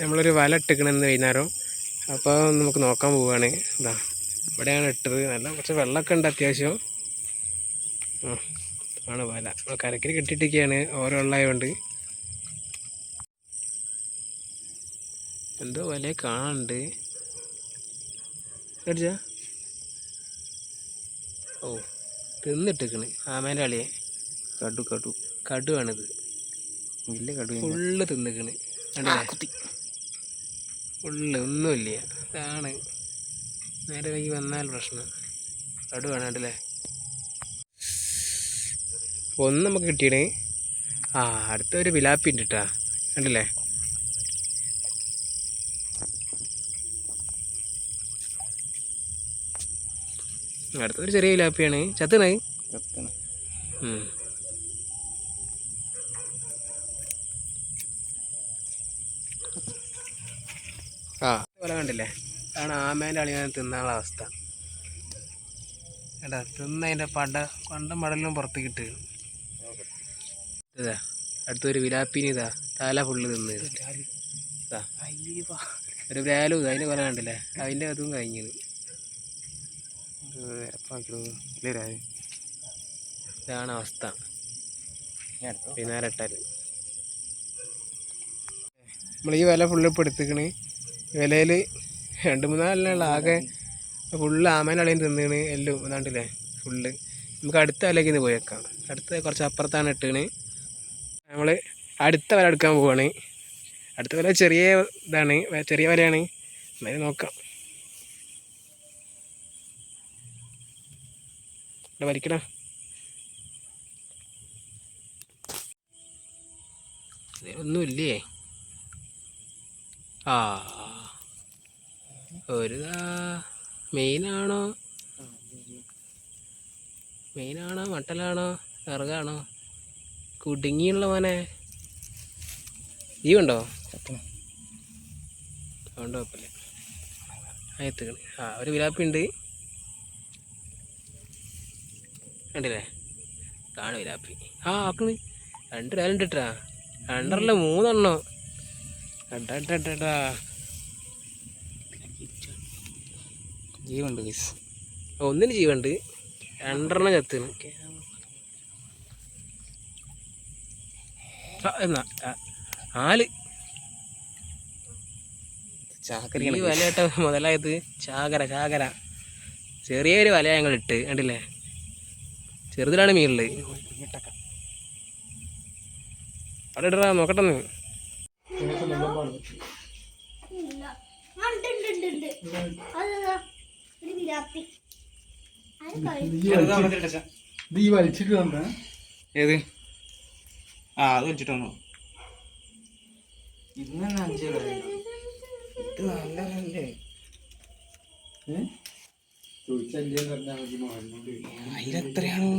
നമ്മളൊരു വല ഇട്ടിക്കണെന്ന് വൈകുന്നേരം. അപ്പോൾ നമുക്ക് നോക്കാൻ പോവുകയാണ് ഇതാ ഇവിടെയാണ് ഇട്ടത്. നല്ല കുറച്ച് വെള്ളമൊക്കെ ഉണ്ട് അത്യാവശ്യം. ആണ് വല. കരക്കിൽ കെട്ടിയിട്ടൊക്കെയാണ് ഓരോ വെള്ളമായതുകൊണ്ട് എന്തോ വല കാണാനുണ്ട്. അടിച്ചാ? ഓ തിന്നിട്ടിക്കണ് ആമേന്റെ അളിയെ കടു കടു. കടുവാണിത്. വലിയ കടു ഫുള്ള് തിന്നിക്കണ്. കുത്തി. ഫുള്ള് ഒന്നുമില്ല. അതാണ്. നേരെ വൈകി വന്നാൽ പ്രശ്നം. അടു കണ്ടില്ലേ ഒന്ന് നമുക്ക് കിട്ടിയണേ ആ അടുത്ത ഒരു വിലാപ്പി ഉണ്ട് കേട്ടാ കണ്ടില്ലേ? അടുത്തൊരു ചെറിയ വിലാപ്പിയാണ്. ചത്തണേ? കത്തണ പോലെ കണ്ടില്ലേ? അതാണ് ആമേന്റെ അളിയാൻ തിന്നാനുള്ള അവസ്ഥ. കേട്ടോ തിന്നതിന്റെ പട പണ്ടം മടലും പുറത്ത് കിട്ടുക ഇതാ അടുത്തൊരു വിലാപ്പിനി ഇതാ തല ഫുള്ള് തിന്ന് ഒരു ബ്രാലും ഇതാ അതിന്റെ കൊല കണ്ടില്ലേ? അതിന്റെ അതും കഴിഞ്ഞത്. ഇതാണ് അവസ്ഥ. വൈകുന്നേരം ഇട്ടാൽ നമ്മൾ ഈ വില ഫുള്ള് ഇപ്പോൾ എടുത്തിക്കണ്. വിലയിൽ രണ്ട് മൂന്നാലിനുള്ള ആകെ ഫുള്ള് ആമേനളയും തിന്നീണ് എല്ലാം ഇതാണ്ടില്ലേ ഫുള്ള് നമുക്ക് അടുത്ത വിലയ്ക്ക് ഇന്ന് പോയേക്കാം. അടുത്ത കുറച്ച് അപ്പുറത്താണ് ഇട്ടീണ് നമ്മൾ അടുത്ത വില എടുക്കാൻ പോവാണ്. അടുത്ത വില ചെറിയ ഇതാണ് ചെറിയ വിലയാണ് എന്നാലും നോക്കാം. ഇവിടെ വലിക്കടാ ഒന്നുമില്ലേ? ആ. ഒരു മെയിനാണോ? മെയിനാണോ? മട്ടലാണോ? വിറകാണോ? കുടുങ്ങിയുള്ള മോനെ. ഈ ഉണ്ടോ? അതുകൊണ്ട് കുഴപ്പമില്ല. ആ എത്തുകണ് ആ ഒരു വിലാപ്പി ഉണ്ട് കണ്ടില്ലേ? കാണു വിലാപ്പി. ആ ആക്കണ്. രണ്ട് രണ്ടിട്ടാ ഇട്ടാ രണ്ടരല്ല മൂന്നെണ്ണോ. ജീവുണ്ട് ഗൈസ് ഒന്നിന് ജീവുണ്ട് രണ്ടെണ്ണം ചത്തിന് ആ, എന്നാ ആ, നാല്. ചാക്കരി ഈ വലയിട്ട മുതലായത് ചാകര ചാകര. ചെറിയൊരു വല ഞങ്ങൾ ഇട്ട് കണ്ടില്ലേ? ചെറുതിലാണ് മീനുള്ളത് അവിടെ ഇടറാ നോക്കട്ടെ നീ ഇല്ല. ഉണ്ട്, ഉണ്ട്, ഉണ്ട്, ഇത് ഈ വലിച്ചിട്ട് കണ്ട ഏത്? ആ അത് വെച്ചിട്ടാണോ ഇന്ന് അഞ്ച് നല്ല ചോദിച്ചല്ലേ അതിലെത്രയാണോ